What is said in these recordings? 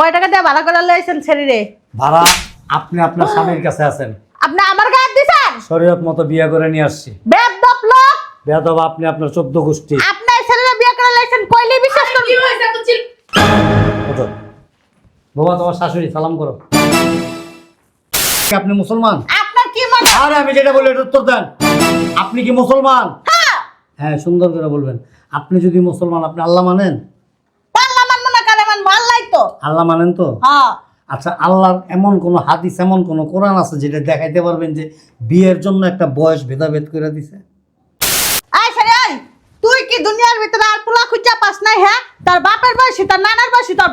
কয় টাকা দিয়ে ভাড়া করে লইছেন শরীরে ভাড়া আপনি আপনার স্বামীর কাছে আছেন। আপনি আমার গায়ে দিছেন? শরীয়ত মতো বিয়ে করে নিয়ে আসছি। বেদপ লোক! বেদব আপনি আপনার চোদ্দ গোষ্ঠী। আপনি এই শরীরে বিয়ে করে লইছেন কইলে বিশ্বাস করবি? কি হয়েছে এত চিল। বাবা তোমার শাশুড়ি সালাম করো। আপনি মুসলমান? আপনার কি মনে? আরে আমি যেটা বলি এটা উত্তর দেন। আপনি কি মুসলমান? হ্যাঁ। হ্যাঁ সুন্দর করে বলবেন। আপনি যদি মুসলমান আপনি আল্লাহ মানেন আল্লাহ মানবো না কারে মানবো আল্লাহ তো আল্লাহ মানেন তো? হ্যাঁ। আচ্ছা আল্লাহর এমন কোন হাদিস এমন কোন কোরআন আছে যেটা দেখাইতে পারবেন যে বিয়ের জন্য একটা বয়স ভেদাভেদ করে দিছে? আয় সরে আয় তুই কি দুনিয়ার ভিতরে আর পোলা খুঁজা পাস নাই হ্যাঁ? তার বাপের বয়সী তার নানার বয়সী তোর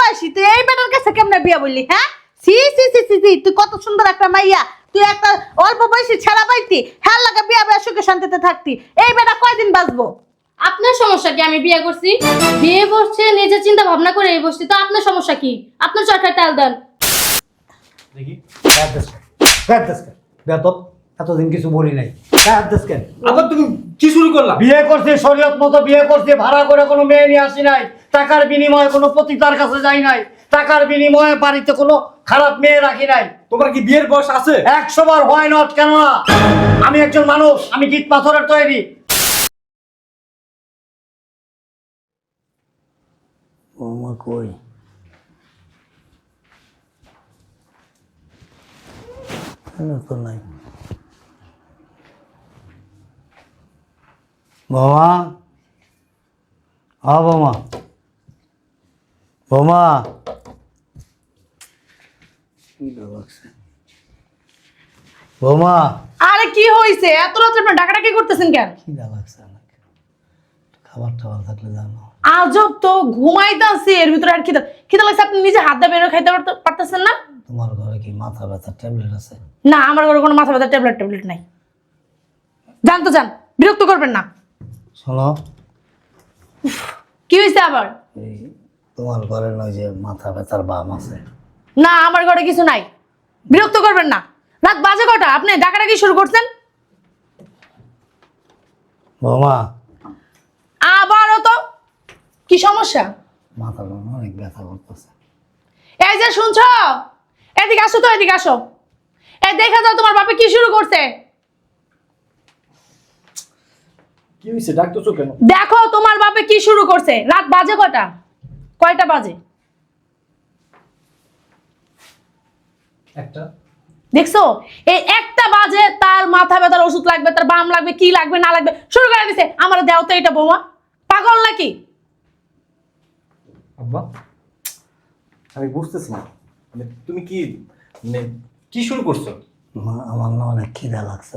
বয়সী তুই এই বেটার কাছে কেমনে বিয়ে বললি হ্যাঁ? সি সি সি সি সি তুই কত সুন্দর একটা মাইয়া তুই একটা অল্প বয়সী ছেড়া পাইতি হ্যাঁ লাগে বিয়ে বিয়ে সুখে শান্তিতে থাকতি এই বেটা কয়দিন বাঁচবো? আপনার সমস্যা কি? আমি বিয়ে করছি। বিয়ে করছে নিজে চিন্তা ভাবনা করে এই বসছি। তো আপনার সমস্যা কি? আপনার চরকার টাল দেন। দেখি এতদিন কিছু বলি নাই। কেন? আবার তুমি কি শুরু করলা? বিয়ে করছে শরীয়ত মতো বিয়ে করছে ভাড়া করে কোনো মেয়ে নিয়ে আসি নাই। টাকার বিনিময়ে কোনো কাছে যাই নাই। টাকার বিনিময়ে বাড়িতে কোনো খারাপ মেয়ে রাখি নাই। তোমার কি বিয়ের বয়স আছে? একশো বার হয় নট কেন আমি একজন মানুষ আমি গীত পাথরের তৈরি। বৌমা কই তো নাই বৌমা হ্যাঁ বৌমা বৌমা বৌমা আরে কি হইছে? এত রাত্রে আপনি ডাকাডাকি করতেছেন কেন? খিদা লাগছে খাবার টাবার থাকলে জানো। আজব তো ঘুমাইতাছি এর ভিতরে আর খিদা খিদা লাগছে আপনি নিজে হাত দিয়ে বেরো খাইতে পারতে- পারতেছেন না? তোমার ঘরে কি মাথা ব্যথার ট্যাবলেট আছে? না আমার ঘরে কোনো মাথা ব্যথা ট্যাবলেট ট্যাবলেট নাই। জান তো জান বিরক্ত করবেন না। শোনো। কি হয়েছে আবার? এই তোমার ঘরে নয় যে মাথা ব্যথার বাম আছে। না আমার ঘরে কিছু নাই। বিরক্ত করবেন না। রাত বাজে কটা? আপনি ডাকাডাকি শুরু করছেন? বৌমা কি সমস্যা? মাথা অনেক ব্যথা করতেছে। এই যে শুনছো? এদিকে আসো তো এদিকে আসো। এই দেখা যাও তোমার বাপে কি শুরু করছে। কি ডাকতেছো কেন? দেখো তোমার বাপে কি শুরু করছে। রাত বাজে কটা? কয়টা বাজে? একটা। দেখছ? এই একটা বাজে তার মাথা ব্যথার ওষুধ লাগবে তার বাম লাগবে কি লাগবে না লাগবে শুরু করে দিছে। আমার দেও তো এটা বৌমা। পাগল নাকি? আব্বা আমি বুঝতেছি না। মানে তুমি কি মানে কি শুরু করছ? মা, আমার না অনেক খিদা লাগছে।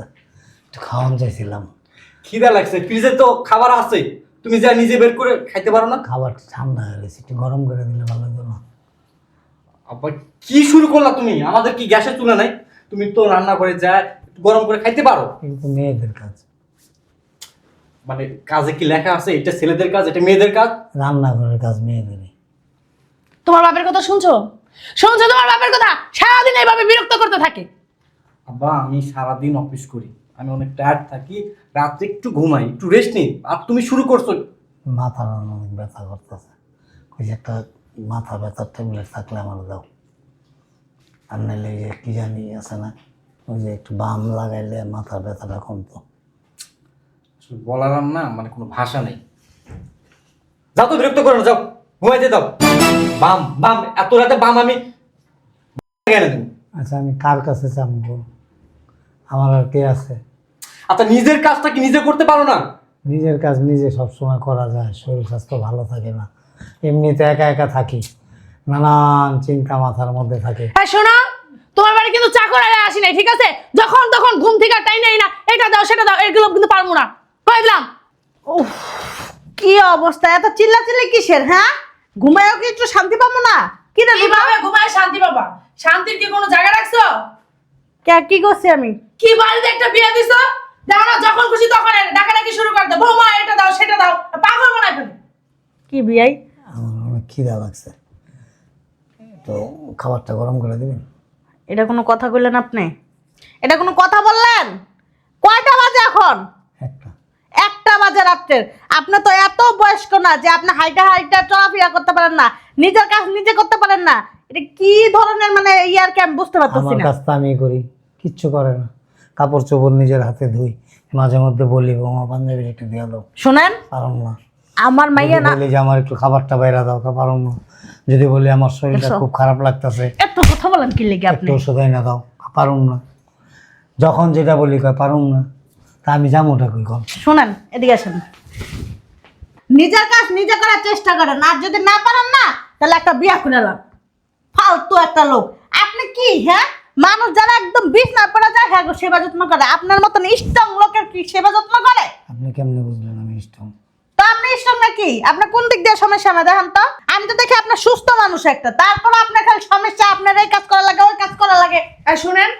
একটু খাওয়ান চাইছিলাম। খিদা লাগছে? ফ্রিজে তো খাবার আছে। তুমি যা নিজে বের করে খাইতে পারো না। খাবার ঠান্ডা হয়ে গেছে একটু গরম করে দিলে ভালো হতো না। আব্বা কি শুরু করলা তুমি? আমাদের কি গ্যাসের চুলা নাই? তুমি তো রান্না করে যা গরম করে খাইতে পারো। কিন্তু মেয়েদের কাজ। মানে কাজে কি লেখা আছে? এটা ছেলেদের কাজ এটা মেয়েদের কাজ? রান্নাঘরের কাজ মেয়েদেরই। তোমার বাপের কথা শুনছো? শুনছো তোমার বাপের কথা? সারাদিন এইভাবে বিরক্ত করতে থাকে। আব্বা আমি সারাদিন অফিস করি। আমি অনেক টায়ার্ড থাকি রাত্রে একটু ঘুমাই একটু রেস্ট নিই। আর তুমি শুরু করছ। মাথার অনেক ব্যথা করতেছে। ওই যে একটা মাথা ব্যথার ট্যাবলেট থাকলে আমার দাও। আর নাহলে যে কি জানি আছে না ওই যে একটু বাম লাগাইলে মাথা ব্যথাটা কমতো। বলার না মানে কোনো ভাষা নেই। যাও তো বিরক্ত করো না যাও। ঘুমাইতে দাও বাম বাম এত রাতে বাম আমি আচ্ছা আমি কার কাছে চামবো আমার আর কে আছে? আচ্ছা নিজের কাজটা কি নিজে করতে পারো না? নিজের কাজ নিজে সবসময় করা যায় শরীর স্বাস্থ্য ভালো থাকে না। এমনিতে একা একা থাকি নানান চিন্তা মাথার মধ্যে থাকে। হ্যাঁ শোনো তোমার বাড়ি কিন্তু চাকর আরে আসি নাই ঠিক আছে? যখন তখন ঘুম থেকে টাই নাই না এটা দাও সেটা দাও এগুলো কিন্তু পারব না। কয়ে দিলাম? উফ, কি অবস্থা এত চিল্লা চিল্লি কিসের হ্যাঁ? ঘুমায়ও কি একটু শান্তি পাবো না? কি রে কীভাবে ঘুমায় শান্তি বাবা শান্তির কি কোনো জায়গা রাখছো? কে কি করছি আমি? কি বাড়িতে একটা বিয়ে দিছো? দেখো না যখন খুশি তখন এনে ডাকাডাকি শুরু করে দাও। বৌমা এটা দাও সেটা দাও। পাগল বানায় ফেলে। কি বিয়াই? আমার অনেক খিদা লাগছে। তো খাবারটা গরম করে দিবেন? এটা কোনো কথা কইলেন আপনি? এটা কোনো কথা বললেন? কয়টা বাজে এখন? বাজে রাত্রের। আপনি তো এত বয়স্ক না যে আপনি হাইটা হাইটা চলাফেরা করতে পারেন না নিজের কাজ নিজে করতে পারেন না। এটা কি ধরনের মানে ইয়ার কি আমি বুঝতে পারতেছি আমার না। কাজটা আমি করি কিচ্ছু করে না। কাপড় চোপড় নিজের হাতে ধুই মাঝে মধ্যে বলি বৌমা পাঞ্জাবির একটু দিয়ে দাও। শুনেন পারম না। আমার মাইয়া যদি না বলি যে আমার একটু খাবারটা বাইরে দাও তা পারম না। যদি বলি আমার শরীরটা খুব খারাপ লাগতেছে এত কথা বলেন কি লেগে আপনি? একটু ওষুধ না দাও পারুম না। যখন যেটা বলি কয় পারুম না। তা আমি যাবোটা কই কম শুনেন এদিকে আসেন। নিজের কাজ নিজে করার চেষ্টা করেন আর যদি না পারেন না তাহলে একটা বিয়া করে নেন। ফালতু একটা লোক। আপনি কি হ্যাঁ? মানুষ যারা একদম বিষ না পড়ে যায় হ্যাঁ সেবা যত্ন করে। আপনার মতন স্ট্রং লোকের কি সেবা যত্ন করে? আপনি কেমনে বুঝলেন আমি ইষ্টম তো আপনি স্ট্রং নাকি? আপনার কোন দিক দিয়ে সমস্যা না দেখেন তো। আমি তো দেখি আপনার সুস্থ মানুষ একটা। তারপর আপনার খালি সমস্যা আপনার এই কাজ করা লাগে ওই কাজ করা লাগে। আর শুনেন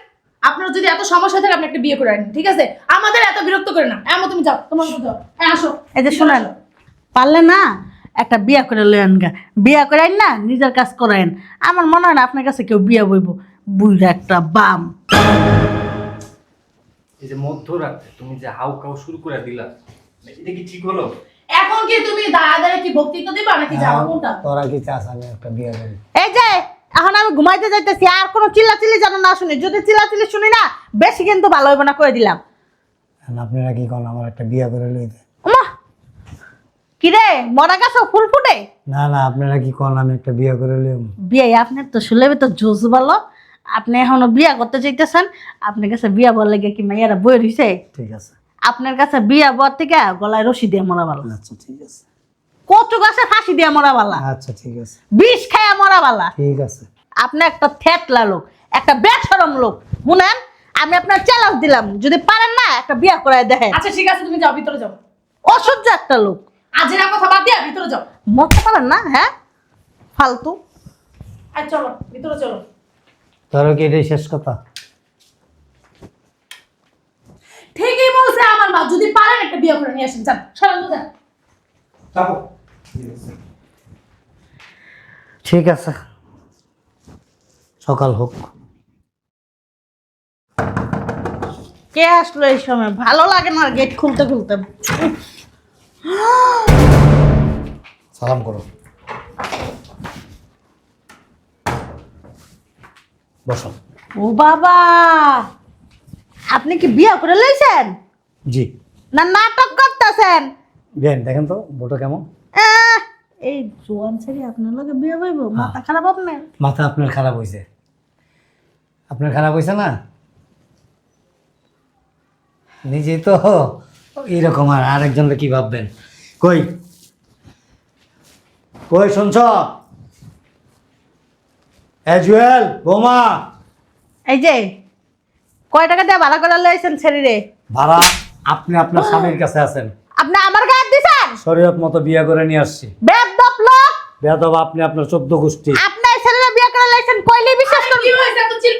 আপনার যদি এত সমস্যা থাকে আপনি একটা বিয়ে করে আনেন ঠিক আছে? আমাদের এত বিরক্ত করে না। এমন তুমি যাও তোমার মতো হ্যাঁ আসো। এই যে শুনেন পারলে না একটা বিয়া করে লইন গা। বিয়া করে আইন না নিজের কাজ করেন আমার মনে হয় না আপনার কাছে কেউ বিয়া বইব। বুইরা একটা বাম। এই যে মধ্যরাতে তুমি যে হাউ কাউ শুরু করে দিলা এটা কি ঠিক হলো? এখন কি তুমি দাদারে কি বক্তৃতা দিবা নাকি যাও কোনটা? তোরা কি চাস আমি একটা বিয়ে করি? এই যে এখন আমি ঘুমাইতে যাইতেছি আর কোনো চিল্লাচিল্লি যেন না শুনি। যদি চিল্লাচিল্লি শুনি না বেশি কিন্তু ভালো হইব না করে দিলাম। আপনারা কি করেন আমার একটা বিয়ে করে লইতে। কিরে মরা গাছ ফুল ফুটে? না না আপনারা কি করেন আমি একটা বিয়ে করে লইম বিয়ে আপনার তো শুনলে তো জোস ভালো আপনি এখনও বিয়া করতে চাইতেছেন আপনার কাছে বিয়া বললে গিয়ে কি মাইয়ারা বই রইছে? ঠিক আছে। আপনার কাছে বিয়া বর থেকে গলায় রশি দিয়ে মরা ভালো। আচ্ছা ঠিক আছে। কচু গাছে ফাঁসি দিয়ে মরা বালা আচ্ছা ঠিক আছে। বিষ খায়া মরা বালা ঠিক আছে। আপনি একটা থেতলা লোক একটা বেসরম লোক। শুনেন আমি আপনার চ্যালেঞ্জ দিলাম। যদি পারেন না একটা বিয়া করে দেখেন। আচ্ছা ঠিক আছে তুমি যাও ভিতরে যাও। অসহ্য একটা লোক। আজের কথা বাদ দিয়া ভিতরে যাও। মরতে পারেন না হ্যাঁ? ফালতু। আর চলো ভিতরে চলো। তোর কি এটাই শেষ কথা? ঠিকই বলছে আমার মা। যদি পারেন একটা বিয়ে করে নিয়ে আসেন যান সরান যান। যাব ঠিক আছে। সকাল হোক। কে আসলো এই সময়? ভালো লাগে না গেট খুলতে খুলতে। সালাম করো। বসো। ও বাবা! আপনি কি বিয়া করে লইছেন? জি। না নাটক করতেছেন? বেন দেখেন তো বউটা কেমন? এই জোয়ান ছেলে আপনার লগে বিয়ে হইব? মাথা খারাপ আপনার? মাথা আপনার খারাপ হইছে। আপনার খারাপ হইছে না? নিজেই তো এইরকম আর আরেকজনকে কি ভাববেন? কই? কই শুনছ? এ জুয়েল বোমা। এই যে কয় টাকা দিয়ে ভাড়া করে লইছেন ছেড়ে ভাড়া আপনি আপনার স্বামীর কাছে আছেন। আপনি আমার গায়ে দিছেন? শরীয়ত মতো বিয়ে করে নিয়ে আসছি। বেদপ লোক! বেদব আপনি আপনার চোদ্দ গোষ্ঠী। আপনি এই ছেলেরা বিয়ে করে লইছেন কইলে বিশ্বাস কি করবি হয়েছে এত চিল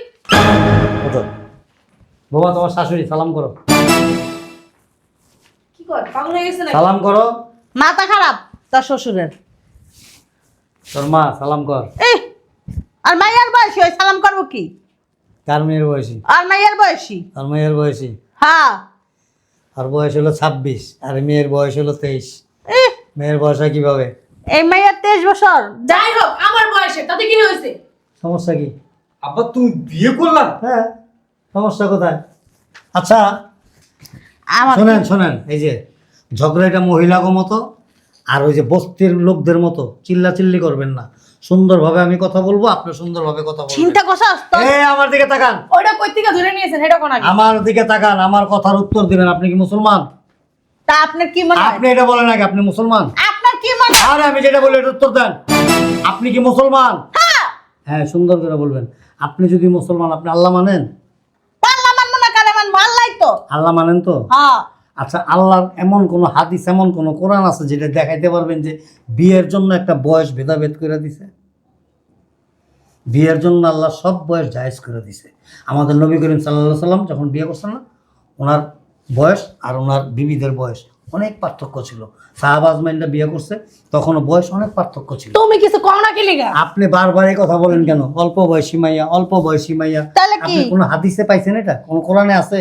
ওঠো। বোমা তোমার শাশুড়ি সালাম করো। কি কর পাগল হয়ে গেছে নাকি? সালাম করো। মাথা খারাপ তার শ্বশুরের। তোর মা সালাম কর। এই আর মাইয়ার বয়সী ওই সালাম করব কি? কার মেয়ের বয়সী? আর মাইয়ার বয়সী? আর মেয়ের বয়সী? হ্যাঁ। আর বয়স হলো ছাব্বিশ আর মেয়ের বয়স হলো তেইশ। মেয়ের বয়স হয় কীভাবে? এই মাইয়ার তেইশ বছর। যাই হোক আমার বয়সে তাতে কি হয়েছে? সমস্যা কি? আব্বা তুমি বিয়ে করলা? হ্যাঁ সমস্যা কোথায়? আচ্ছা আমার শোনেন শোনেন এই যে ঝগড়াটা মহিলাগো মতো আর ওই যে বস্তির লোকদের মতো চিল্লা চিল্লি করবেন না। সুন্দরভাবে আমি কথা বলব আপনি সুন্দরভাবে কথা বলবেন। চিন্তা করছস? তো এই আমার দিকে তাকান। ওইটা কই থেকে ধরে নিয়েছেন? এটা কোন আগে? আমার দিকে তাকান আমার কথার উত্তর দিবেন। আপনি কি মুসলমান? তা আপনার কি মনে আপনি এটা বলেন আগে আপনি মুসলমান? আপনার কি মনে আরে আমি যেটা বলি এটা উত্তর দেন। আপনি কি মুসলমান? হ্যাঁ। হ্যাঁ সুন্দর করে বলবেন। আপনি যদি মুসলমান আপনি আল্লাহ মানেন? আল্লাহ মানবো না কারে মানবো আল্লাহ তো। আল্লাহ মানেন তো? হ্যাঁ। আচ্ছা আল্লাহর এমন কোনো হাদিস এমন কোনো কোরআন আছে যেটা দেখাইতে পারবেন যে বিয়ের জন্য একটা বয়স ভেদাভেদ করে দিছে? বিয়ের জন্য আল্লাহ সব বয়স জায়েজ করে দিছে। আমাদের নবী করিম সাল্লাহ সাল্লাম যখন বিয়ে করছেন না ওনার বয়স আর ওনার বিবিদের বয়স অনেক পার্থক্য ছিল। শাহবাজ মাইন্ডা বিয়ে করছে তখনও বয়স অনেক পার্থক্য ছিল। তুমি কিছু কও না কি লিগা? আপনি বারবার এই কথা বলেন কেন? অল্প বয়সী মাইয়া অল্প বয়সী মাইয়া। তাহলে কি? আপনি কোনো হাদিসে পাইছেন এটা? কোনো কোরআনে আছে?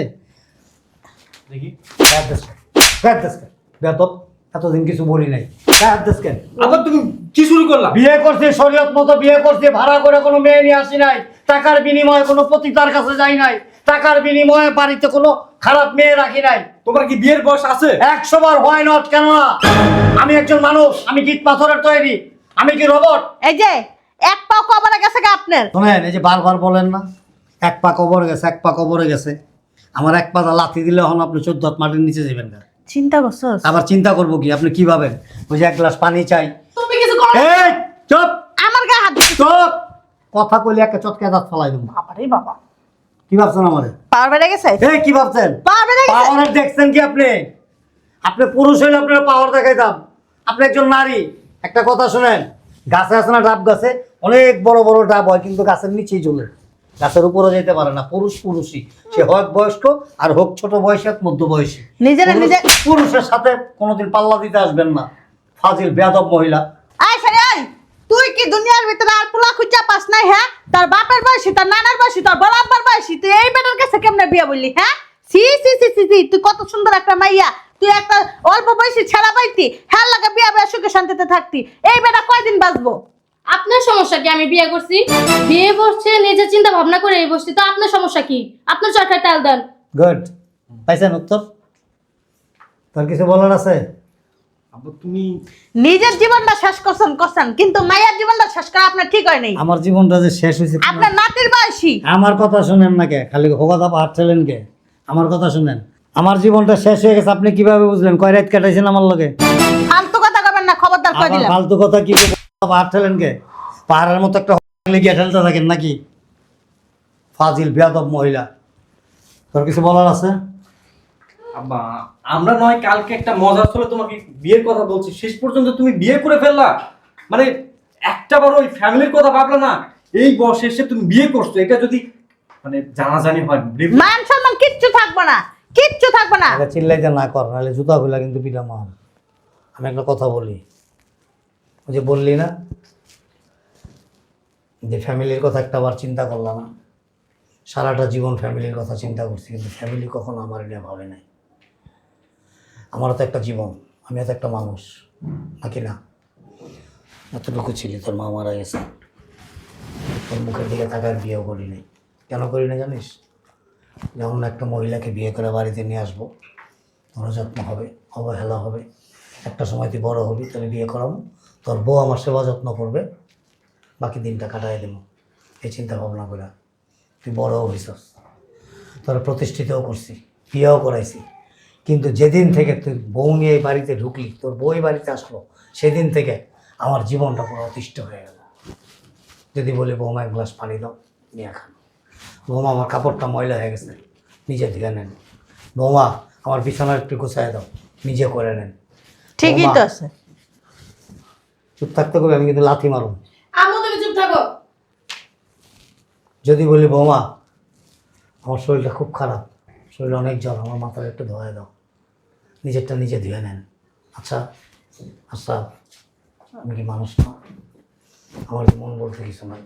দেখি। গায়ের দেশ কর, গায়ের দেশ কর। বেতব এতদিন কিছু বলি নাই। গায়ে হাত কেন? আবার তুমি কি শুরু করলা? বিয়ে করছে শরীয়ত মতো বিয়ে করছে ভাড়া করে কোনো মেয়ে নিয়ে আসি নাই টাকার বিনিময়ে কোনো পতিতার কাছে যাই নাই টাকার বিনিময়ে বাড়িতে কোনো খারাপ মেয়ে রাখি নাই। তোমার কি বিয়ের বয়স আছে? একশো বার হয় নট কেন না? আমি একজন মানুষ আমি গীত পাথরের তৈরি। আমি কি রবট? এই যে এক পা কবরে গেছে গা আপনার। শোনেন এই যে বারবার বলেন না এক পা কবরে গেছে এক পা কবরে গেছে। আমার এক পাতা লাথি দিলে হন আপনি চোদ্দ হাত মাটির নিচে যাবেন না চিন্তা করছস? আবার চিন্তা করব কি? আপনি কি ভাবেন ওই যে এক গ্লাস পানি চাই। তুমি কিছু করো এই চুপ! আমার গায়ে হাত। চুপ! কথা কইলে একটা চটকে দাঁত ফলাই দেবো। বাবারে বাবা। কি ভাবছেন আমারে? পাওয়ার বেড়ে গেছে? এই কি ভাবছেন? পাওয়ার বেড়ে গেছে? পাওয়ার দেখছেন কি আপনি? আপনি পুরুষ হইলে আপনার পাওয়ার দেখাইতাম। আপনি একজন নারী। একটা কথা শুনেন গাছে আছে না ডাব গাছে? অনেক বড় বড় ডাব হয় কিন্তু গাছের নিচেই ঝুলে গাছের উপরে যেতে পারে না পুরুষ পুরুষই। সে হোক বয়স্ক আর হোক ছোট বয়সী হোক মধ্য বয়সী নিজেরে নিজে- পুরুষের সাথে কোনোদিন পাল্লা দিতে আসবেন না। ফাজিল বেয়াদব মহিলা। আয় সারে আয়। তুই কি দুনিয়ার ভিতরে আর পোলা খুঁজা পাস নাই হ্যাঁ? তার বাপের বয়সী তার নানার বয়সী তোর বড় আব্বার বয়সী তুই এই বেটার কাছে কেমনে বিয়ে বললি হ্যাঁ? সি সি সি সি সি তুই কত সুন্দর একটা মাইয়া। তুই একটা অল্প বয়সী ছেড়া পাইতি হ্যাঁ লাগা বিয়া বিয়া সুখে শান্তিতে থাকতি। এই বেটা কয়দিন বাঁচবো? আপনার সমস্যা কি? আমি বিয়ে করছি। বিয়ে বসছে নিজে চিন্তা ভাবনা করে এই বসছি। তো আপনার সমস্যা কি? আপনার চরকার টাল দেন। গুড পাইছেন উত্তর? তোর কিছু বলার আছে? আব্বা তুমি নিজের জীবনটা শেষ করছেন করছেন কিন্তু মায়ের জীবনটা শেষ করা আপনার ঠিক হয় নাই। আমার জীবনটা যে শেষ হয়েছে আপনার নাতির বয়সী। আমার কথা শুনেন না কে? খালি হোকাদা পাহাড় ঠেলেন কে? আমার কথা শুনেন। আমার জীবনটা শেষ হয়ে গেছে আপনি কীভাবে বুঝলেন? কয় রাত কাটাইছেন আমার লগে? ফালতু কথা কবেন না খবরদার কই আবার দিলাম। ফালতু কথা কি? পাহাড় ঠেলেন কে? পাহাড়ের মতো একটা গিয়ে ঠেলতে থাকেন নাকি? ফাজিল বেয়াদব মহিলা। তোর কিছু বলার আছে? আব্বা আমরা নয় কালকে একটা মজার ছলে তোমাকে বিয়ের কথা বলছি। শেষ পর্যন্ত তুমি বিয়ে করে ফেললা। মানে একটা বার ওই ফ্যামিলির কথা ভাবলা না। এই বয়সে এসে তুমি বিয়ে করছ। এটা যদি মানে জানাজানি হয় মান সম্মান কিচ্ছু থাকব না। কিচ্ছু থাকব না। আগে চিল্লাইতে না কর নাহলে জুতা খুলা কিন্তু পিঠা মার আমি একটা কথা বলি। যে বললি না, যে ফ্যামিলির কথা একটা আবার চিন্তা করলাম না। সারাটা জীবন ফ্যামিলির কথা চিন্তা করছি, কিন্তু ফ্যামিলি কখনো আমার নিয়ে ভাবে নাই। আমারও তো একটা জীবন, আমিও তো একটা মানুষ, নাকি না? এতটুকু ছিলি, তোর মা মারা গেছে। তোর মুখের দিকে থাকার বিয়েও করি নাই। কেন করি না জানিস? যেমন একটা মহিলাকে বিয়ে করে বাড়িতে নিয়ে আসব তোর যত্ন হবে, অবহেলা হবে, একটা সময় তুই বড় হবি, তাহলে বিয়ে করাবো। তোর বউ আমার সেবা যত্ন করবে বাকি দিনটা কাটাই দেবো। এই চিন্তা ভাবনা করে তুই বড়ও হইছস। তোর প্রতিষ্ঠিতও করছি বিয়েও করাইছি। কিন্তু যেদিন থেকে তুই বউ নিয়ে এই বাড়িতে ঢুকলি তোর বউ এই বাড়িতে আসলো সেদিন থেকে আমার জীবনটা পুরো অতিষ্ঠ হয়ে গেল। যদি বলি বৌমা এক গ্লাস পানি দাও নিয়ে খান বৌমা আমার কাপড়টা ময়লা হয়ে গেছে নিজে ধুয়ে নেন। বৌমা আমার বিছানা একটু গুছাই দাও নিজে করে নেন। ঠিকই তো আছে। চুপ থাকতে কবে আমি কিন্তু লাথি মারুন আম্মু তুমি চুপ থাকো। যদি বলি বৌমা আমার শরীরটা খুব খারাপ শরীর অনেক জ্বর আমার মাথাটা একটু ধোয়া দাও। নিজেরটা নিজে ধুয়ে নেন। আচ্ছা আচ্ছা আমি কি মানুষ না? আমার কি মন বলতে কিছু নাই।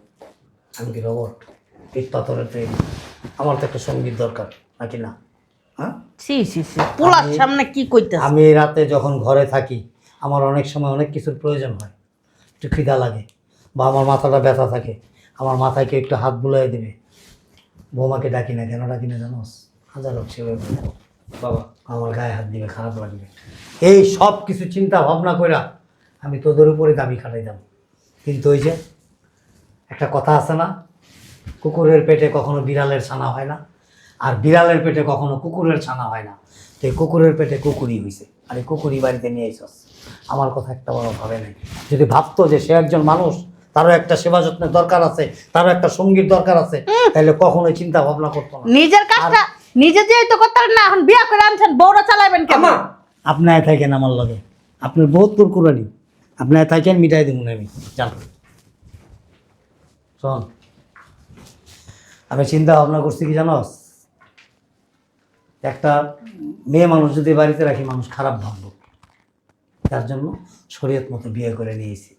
আমি কি রবট? পিঠ পাথরের তৈরি আমার তো একটা সংগীত দরকার নাকি না? হ্যাঁ? সি সি সি পোলার সামনে কি কইতেছ? আমি রাতে যখন ঘরে থাকি আমার অনেক সময় অনেক কিছুর প্রয়োজন হয়। একটু খিদা লাগে বা আমার মাথাটা ব্যথা থাকে, আমার মাথায় কেউ একটু হাত বুলাই দেবে। বৌমাকে ডাকি না কেন? ডাকি না জানোস হাজার সেভাবে বাবা, আমার গায়ে হাত দিবে, খারাপ লাগবে। এই সব কিছু চিন্তা ভাবনা কইরা আমি তোদের উপরে দাবি খাটাইতাম। কিন্তু ওই যে একটা কথা আছে না, কুকুরের পেটে কখনো বিড়ালের ছানা হয় না, আর বিড়ালের পেটে কখনো কুকুরের ছানা হয় না। তো এই কুকুরের পেটে কুকুরই হয়েছে আর এই কুকুরই বাড়িতে নিয়ে এসস আমার কথা একটা বড় ভাবে নাই। যদি ভাবতো যে সে একজন মানুষ তারও একটা সেবা যত্নের দরকার আছে তারও একটা সঙ্গীর দরকার আছে তাহলে কখনোই চিন্তা ভাবনা করতো না। নিজের কাজটা নিজে যেহেতু করতে পারেন না এখন বিয়া করে আনছেন বউরা চালাবেন কেন আপনি থাকেন আমার লগে। আপনার বহুত কুরকুরানি। আপনি থাকেন মিটাই দেবো না আমি। জান শোন আমি চিন্তা ভাবনা করছি কি জানোস? একটা মেয়ে মানুষ যদি বাড়িতে রাখি মানুষ খারাপ ভাববো তার জন্য শরীয়ত মতো বিয়ে করে নিয়েছি।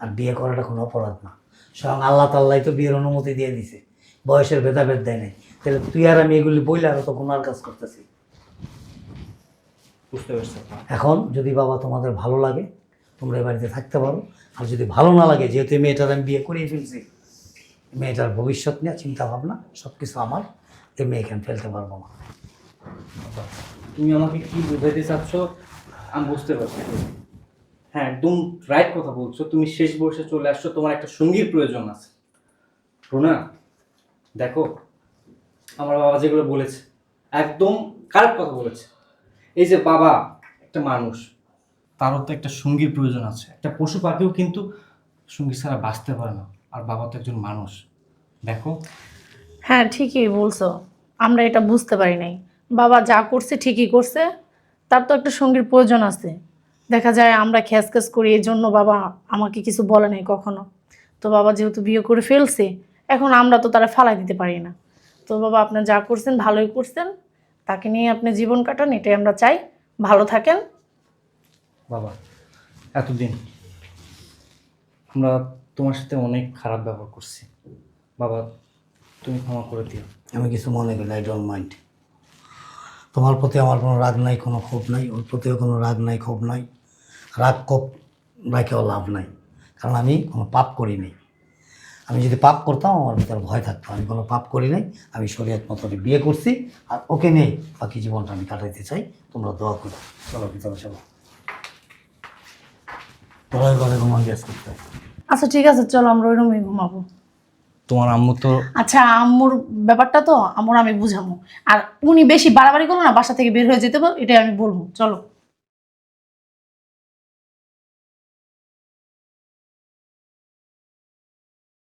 আর বিয়ে করাটা কোনো অপরাধ না। স্বয়ং আল্লাহ তাল্লাহ তো বিয়ের অনুমতি দিয়ে দিছে বয়সের ভেদাভেদ দেয় নাই। তাহলে তুই আর আমি এগুলি বইলে আরও তো গুনার কাজ করতেছি। বুঝতে পারছি। এখন যদি বাবা তোমাদের ভালো লাগে তোমরা এ বাড়িতে থাকতে পারো। আর যদি ভালো না লাগে যেহেতু মেয়েটার আমি বিয়ে করিয়ে ফেলছি মেয়েটার ভবিষ্যৎ নিয়ে চিন্তা ভাবনা সব কিছু আমার এই মেয়েকে আমি ফেলতে পারব না। তুমি আমাকে কি বোঝাইতে চাচ্ছ, আমি বুঝতে পারছি। হ্যাঁ একদম রাইট কথা বলছো। তুমি শেষ বয়সে চলে আসছো, তোমার একটা সঙ্গীর প্রয়োজন আছে। রুনা, দেখো, আমার বাবা যেগুলো বলেছে, একদম কারেক্ট কথা বলেছে। এই যে বাবা, একটা মানুষ, তারও তো একটা সঙ্গীর প্রয়োজন আছে। একটা পশু পাখিও কিন্তু সঙ্গী ছাড়া বাঁচতে পারে না। আর বাবা তো একজন মানুষ। দেখো। হ্যাঁ ঠিকই বলছো। আমরা এটা বুঝতে পারি নাই। বাবা যা করছে ঠিকই করছে তার তো একটা সঙ্গীর প্রয়োজন আছে। দেখা যায় আমরা খ্যাস খ্যাস করি এই জন্য বাবা আমাকে কিছু বলে নাই কখনো। তো বাবা যেহেতু বিয়ে করে ফেলছে এখন আমরা তো তারা ফালাই দিতে পারি না। তো বাবা আপনি যা করছেন ভালোই করছেন তাকে নিয়ে আপনি জীবন কাটান এটাই আমরা চাই। ভালো থাকেন। বাবা এতদিন আমরা তোমার সাথে অনেক খারাপ ব্যবহার করছি। বাবা তুমি ক্ষমা করে দিও। আমি কিছু মনে করি আই ডোন্ট মাইন্ড তোমার প্রতি আমার কোনো রাগ নাই, কোনো ক্ষোভ নাই, ওর প্রতিও কোনো রাগ নাই, ক্ষোভ নাই, রাগ ক্ষোভ রাখেও লাভ নাই। কারণ আমি কোনো পাপ করি নাই। আমি যদি পাপ করতাম, আমার ভিতরে ভয় থাকতো। আমি কোনো পাপ করি নাই, আমি শরীয়ত মতো বিয়ে করছি, আর ওকে নেই বাকি জীবনটা আমি কাটাইতে চাই। তোমরা দোয়া করো। চলো, ভিতরে চলো। তোরা ঘরে গ্যাস করতে আচ্ছা ঠিক আছে, চলো, আমরা ওই রুমে ঘুমাবো। তোমার আম্মু তো আচ্ছা আম্মুর ব্যাপারটা তো আম্মুর আমি বুঝাবো। আর উনি বেশি বাড়াবাড়ি করল না, বাসা থেকে বের হয়ে যেতে পারো এটাই আমি বলব। চলো।